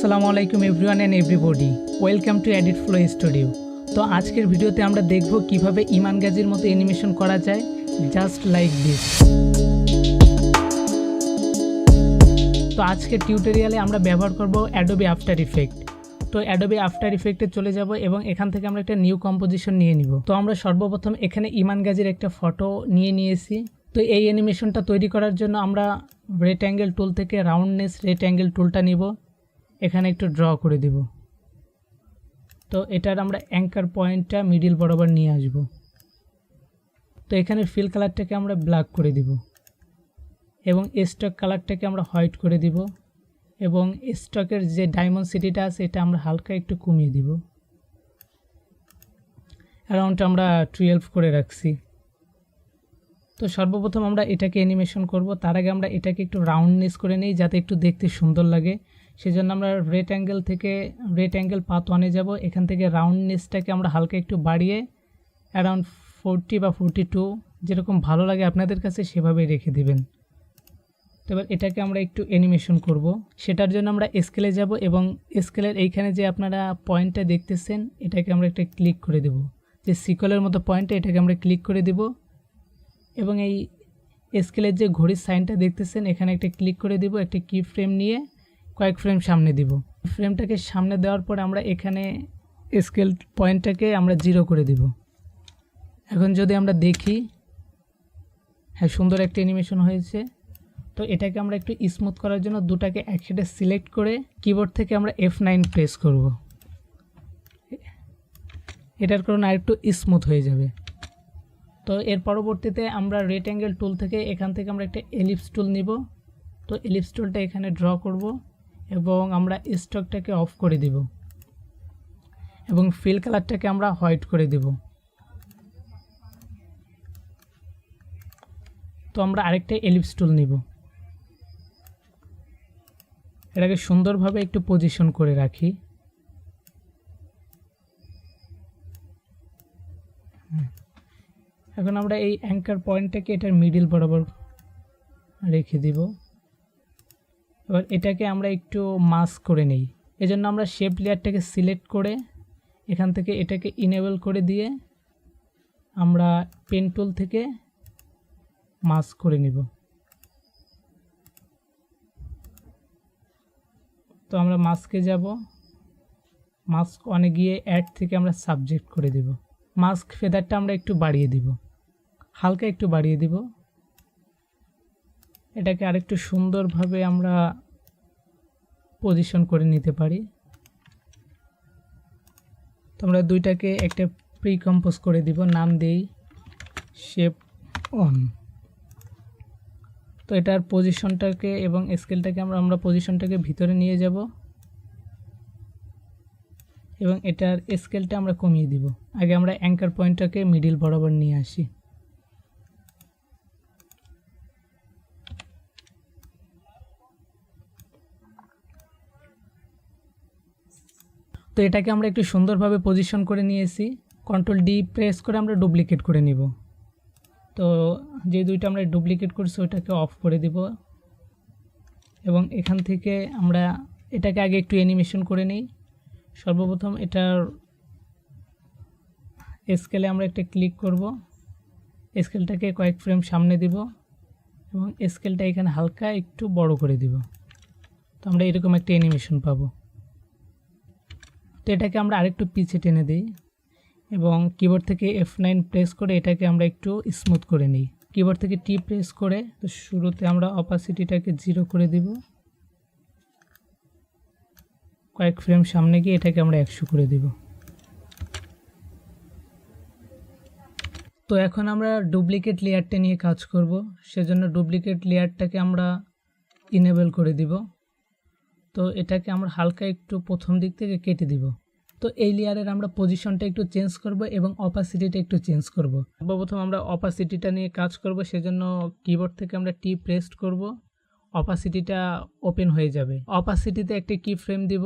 আসসালামু আলাইকুম everyone and everybody. Welcome to Edit Flow Studio. তো আজকের ভিডিওতে আমরা দেখব কীভাবে ইমান গাজির মতো অ্যানিমেশন করা যায়। Just like this. তো আজকের টিউটোরিয়ালে আমরা ব্যবহার করব অ্যাডোবি আফটার ইফেক্ট তো অ্যাডোবি আফটার ইফেক্টে চলে যাব এবং এখান থেকে আমরা একটা নিউ কম্পোজিশন নিয়ে নিব। তো আমরা সর্বপ্রথম এখানে ইমান গাজির একটা ফটো নিয়ে নিয়েছি। তো এই অ্যানিমেশনটা তৈরি করার জন্য আমরা রেট অ্যাঙ্গেল টুল থেকে রাউন্ডনেস রেট অ্যাঙ্গেল টুলটা নিব। এখানে একটু ড্র করে দিব। তো এটার আমরা অ্যাঙ্কার পয়েন্টটা মিডিল বরাবর নিয়ে আসব। তো এখানে ফিল কালারটাকে আমরা ব্ল্যাক করে দিব এবং স্টক কালারটাকে আমরা হোয়াইট করে দিব এবং স্টকের যে ডায়মন্ড সিটিটা আছে, এটা আমরা হালকা একটু কমিয়ে দিব। অ্যারাউন্ড আমরা টুয়েলভ করে রাখছি। তো সর্বপ্রথম আমরা এটাকে অ্যানিমেশন করব। তার আগে আমরা এটাকে একটু রাউন্ডনেস করে নিই, যাতে একটু দেখতে সুন্দর লাগে। সেজন্য আমরা রেট অ্যাঙ্গেল থেকে রেট অ্যাঙ্গেল পাত ওয়ানে যাব। এখান থেকে রাউন্ডনেসটাকে আমরা হালকা একটু বাড়িয়ে অ্যারাউন্ড ফোরটি বা ফোরটি টু যেরকম ভালো লাগে আপনাদের কাছে সেভাবেই রেখে দিবেন। তো এবার এটাকে আমরা একটু অ্যানিমেশন করব। সেটার জন্য আমরা স্কেলে যাব এবং স্কেলের এইখানে যে আপনারা পয়েন্টটা দেখতেছেন, এটাকে আমরা একটা ক্লিক করে দেব। যে সিকলের মতো পয়েন্টটা এটাকে আমরা ক্লিক করে দেব এবং এই স্কেলের যে ঘড়ির সাইনটা দেখতেছেন, এখানে একটা ক্লিক করে দিব, একটা কি ফ্রেম নিয়ে। কয়েক ফ্রেম সামনে দিব। ফ্রেমটাকে সামনে দেওয়ার পর আমরা এখানে স্কেল পয়েন্টটাকে আমরা জিরো করে দিব। এখন যদি আমরা দেখি হ্যাঁ সুন্দর একটা অ্যানিমেশন হয়েছে। তো এটাকে আমরা একটু স্মুথ করার জন্য দুটাকে একসাথে সিলেক্ট করে কিবোর্ড থেকে আমরা এফ নাইন প্রেস করব। এটার কারণে আরেকটু স্মুথ হয়ে যাবে। তো এর পরবর্তীতে আমরা রেট অ্যাঙ্গেল টুল থেকে এখান থেকে আমরা একটা এলিপস টুল নিব। তো এলিপস টুলটা এখানে ড্র করব। এবং আমরা স্টকটাকে অফ করে দিব এবং ফিল কালারটাকে আমরা হোয়াইট করে দেব। তো আমরা আরেকটা এলিপস টুল নিব। এটাকে সুন্দরভাবে একটু পজিশন করে রাখি। এখন আমরা এই অ্যাঙ্কার পয়েন্টটাকে এটার মিডিল বরাবর রেখে দিব। এবার এটাকে আমরা একটু মাস্ক করে নেই। এজন্য আমরা শেপ লেয়ারটাকে সিলেক্ট করে এখান থেকে এটাকে ইনেবল করে দিয়ে আমরা পেন টুল থেকে মাস্ক করে নিব। তো আমরা মাস্কে যাব। মাস্ক অনে গিয়ে অ্যাড থেকে আমরা সাবজেক্ট করে দেব। মাস্ক ফেদারটা আমরা একটু বাড়িয়ে দিব। হালকা একটু বাড়িয়ে দিব। এটাকে আরেকটু সুন্দরভাবে আমরা পজিশন করে নিতে পারি। তো আমরা দুইটাকে একটা প্রি কম্পোজ করে দিব, নাম দেই শেপ অন তো এটার পজিশনটাকে এবং স্কেলটাকে আমরা আমরা পজিশনটাকে ভিতরে নিয়ে যাব এবং এটার স্কেলটা আমরা কমিয়ে দিব। আগে আমরা অ্যাঙ্কার পয়েন্টটাকে মিডিল বরাবর নিয়ে আসি। এটাকে আমরা একটু সুন্দরভাবে পজিশন করে নিয়েছি। কন্ট্রোল ডি প্রেস করে আমরা ডুপ্লিকেট করে নিব। তো যে দুইটা আমরা ডুপ্লিকেট করছি, ওইটাকে অফ করে দিব। এবং এখান থেকে আমরা এটাকে আগে একটু অ্যানিমেশন করে নিই। সর্বপ্রথম এটার স্কেলে আমরা একটা ক্লিক করব। স্কেলটাকে কয়েক ফ্রেম সামনে দিব এবং স্কেলটা এখানে হালকা একটু বড় করে দিব। তো আমরা এরকম একটা অ্যানিমেশন পাবো। তো এটাকে আমরা আরেকটু পিছে টেনে দিই এবং কিবোর্ড থেকে এফ নাইন প্রেস করে এটাকে আমরা একটু স্মুথ করে নিই। কিবোর্ড থেকে টি প্রেস করে তো শুরুতে আমরা অপাসিটিটাকে জিরো করে দিব। কয়েক ফ্রেম সামনে গিয়ে এটাকে আমরা একশো করে দিব। তো এখন আমরা ডুপ্লিকেট লেয়ারটা নিয়ে কাজ করব। সেজন্য ডুপ্লিকেট লেয়ারটাকে আমরা ইনেবল করে দিব। তো এটাকে আমরা হালকা একটু প্রথম দিক থেকে কেটে দিব। তো এই লেয়ারের আমরা পজিশনটা একটু চেঞ্জ করব এবং অপাসিটিটা একটু চেঞ্জ করব। সর্বপ্রথম আমরা অপাসিটিটা নিয়ে কাজ করব, সেজন্য কিবোর্ড থেকে আমরা টি প্রেসড করব। অপাসিটিটা ওপেন হয়ে যাবে। অপাসিটিতে একটি কি ফ্রেম দিব।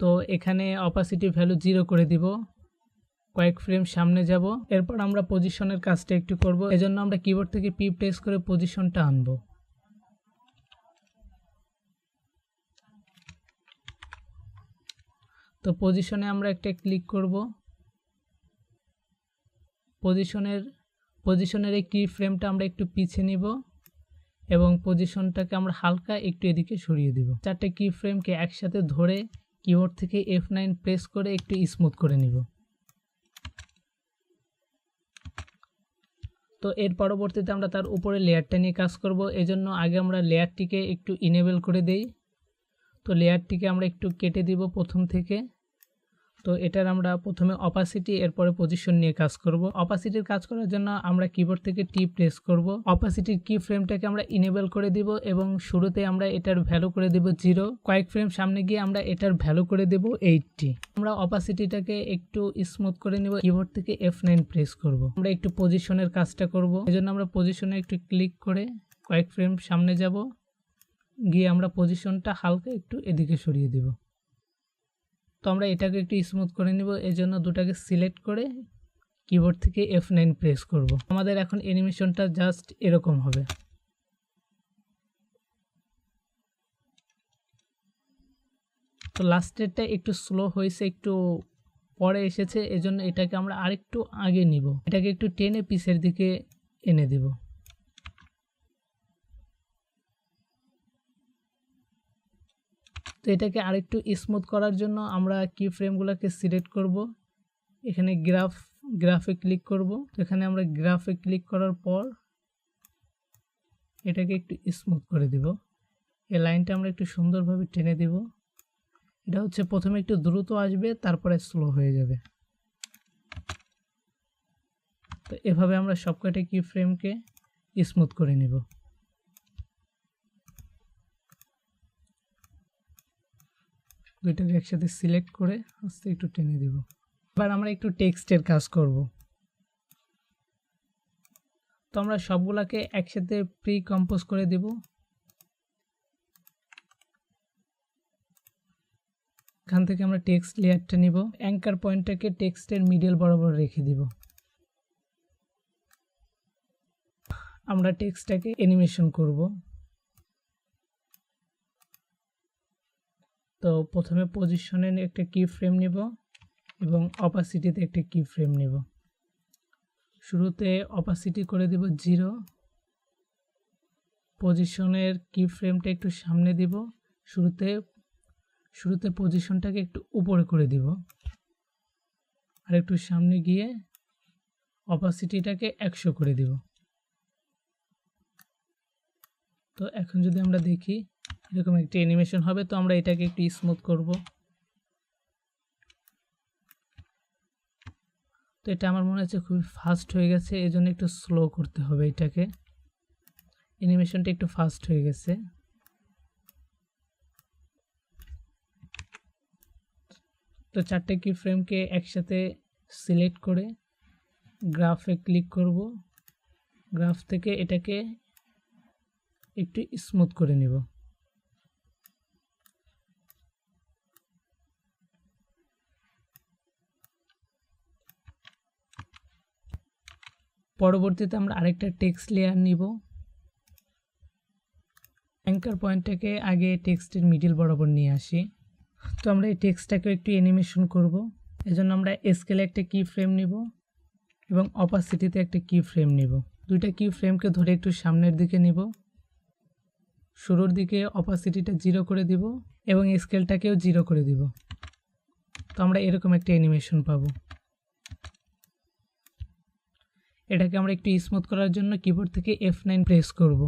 তো এখানে অপাসিটি ভ্যালু জিরো করে দিব। কয়েক ফ্রেম সামনে যাব। এরপর আমরা পজিশনের কাজটা একটু করব। এজন্য আমরা কিবোর্ড থেকে পি প্রেস করে পজিশনটা আনব। তো পজিশনে আমরা একটা ক্লিক করব। পজিশনের পজিশনের এই কি ফ্রেমটা আমরা একটু পিছে নিব এবং পজিশনটাকে আমরা হালকা একটু এদিকে সরিয়ে দিব। চারটে কি ফ্রেমকে একসাথে ধরে কিবোর্ড থেকে এফ নাইন প্রেস করে একটু স্মুথ করে নিব। তো এর পরবর্তীতে আমরা তার উপরে লেয়ারটা নিয়ে কাজ করব। এজন্য আগে আমরা লেয়ারটিকে একটু ইনেবল করে দেই। তো লেয়ারটিকে আমরা একটু কেটে দিব প্রথম থেকে। তো এটার আমরা প্রথমে অপাসিটি এরপরে পজিশন নিয়ে কাজ করব। অপাসিটির কাজ করার জন্য আমরা কিবোর্ড থেকে টি প্রেস করব। অপাসিটির কি ফ্রেমটাকে আমরা ইনেবল করে দিব এবং শুরুতে আমরা এটার ভ্যালু করে দিব জিরো কয়েক ফ্রেম সামনে গিয়ে আমরা এটার ভ্যালু করে দেব এইটটি আমরা অপাসিটিটাকে একটু স্মুথ করে নিব কিবোর্ড থেকে এফ নাইন প্রেস করব। আমরা একটু পজিশনের কাজটা করব। এজন্য আমরা পজিশনে একটু ক্লিক করে কয়েক ফ্রেম সামনে যাব। গিয়ে আমরা পজিশনটা হালকা একটু এদিকে সরিয়ে দিব। তো আমরা এটাকে একটু স্মুথ করে নিব। এই জন্য দুটাকে সিলেক্ট করে কিবোর্ড থেকে এফ নাইন প্রেস করব। আমাদের এখন অ্যানিমেশনটা জাস্ট এরকম হবে। তো লাস্টেরটা একটু স্লো হয়েছে, একটু পরে এসেছে, এজন্য এটাকে আমরা আরেকটু আগে নিব। এটাকে একটু টেনে পিসের দিকে এনে দিব। তো এটাকে আরেকটু স্মুথ করার জন্য আমরা কি ফ্রেমগুলোকে সিলেক্ট করব। এখানে গ্রাফ গ্রাফে ক্লিক করব। তো এখানে আমরা গ্রাফে ক্লিক করার পর এটাকে একটু স্মুথ করে দিব। এই লাইনটা আমরা একটু সুন্দরভাবে টেনে দেব। এটা হচ্ছে প্রথমে একটু দ্রুত আসবে, তারপরে স্লো হয়ে যাবে। তো এভাবে আমরা সবকটা কি ফ্রেমকে স্মুথ করে নিব। দুইটাকে একসাথে সিলেক্ট করে আস্তে একটু টেনে দিব। এবার আমরা একটু টেক্সটের কাজ করব। তো আমরা সবগুলাকে একসাথে প্রি কম্পোজ করে দেব। এখান থেকে আমরা টেক্সট লেয়ারটা নিব। অ্যাঙ্কার পয়েন্টটাকে টেক্সটের মিডল বরাবর রেখে দিব। আমরা টেক্সটটাকে অ্যানিমেশন করব। তো প্রথমে পজিশনে একটা কি ফ্রেম নিব এবং অপাসিটিতে একটা কি ফ্রেম নিব। শুরুতে অপাসিটি করে দিব জিরো পজিশনের কি ফ্রেমটা একটু সামনে দিব। শুরুতে শুরুতে পজিশনটাকে একটু উপরে করে দিব। আর একটু সামনে গিয়ে অপাসিটিটাকে একশো করে দিব। তো এখন যদি আমরা দেখি এরকম একটি অ্যানিমেশন হবে, তো আমরা এটাকে একটু স্মুথ করব। তো এটা আমার মনে হচ্ছে খুবই ফাস্ট হয়ে গেছে এই জন্য একটু স্লো করতে হবে এটাকে। অ্যানিমেশনটা একটু ফাস্ট হয়ে গেছে। তো চারটে কি ফ্রেমকে একসাথে সিলেক্ট করে গ্রাফে ক্লিক করব। গ্রাফ থেকে এটাকে একটু স্মুথ করে নিব। পরবর্তীতে আমরা আরেকটা টেক্সট লেয়ার নিব। অ্যাঙ্কার পয়েন্টটাকে আগে টেক্সটের মিডিল বরাবর নিয়ে আসি। তো আমরা এই টেক্সটটাকে একটু অ্যানিমেশন করব। এজন্য আমরা স্কেলে একটা কি ফ্রেম নিব এবং অপাসিটিতে একটা কি ফ্রেম নিব। দুইটা কি ফ্রেমকে ধরে একটু সামনের দিকে নিব। শুরুর দিকে অপাসিটিটা জিরো করে দিব এবং স্কেলটাকেও জিরো করে দিব। তো আমরা এরকম একটা অ্যানিমেশন পাবো। এটাকে আমরা একটু স্মুথ করার জন্য কিবোর্ড থেকে এফ নাইন প্রেস করব।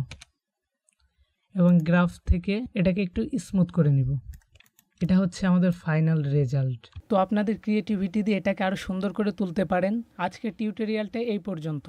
এবং গ্রাফ থেকে এটাকে একটু স্মুথ করে নিব। এটা হচ্ছে আমাদের ফাইনাল রেজাল্ট তো আপনাদের ক্রিয়েটিভিটি দিয়ে এটাকে আরও সুন্দর করে তুলতে পারেন। আজকের টিউটোরিয়ালটা এই পর্যন্ত।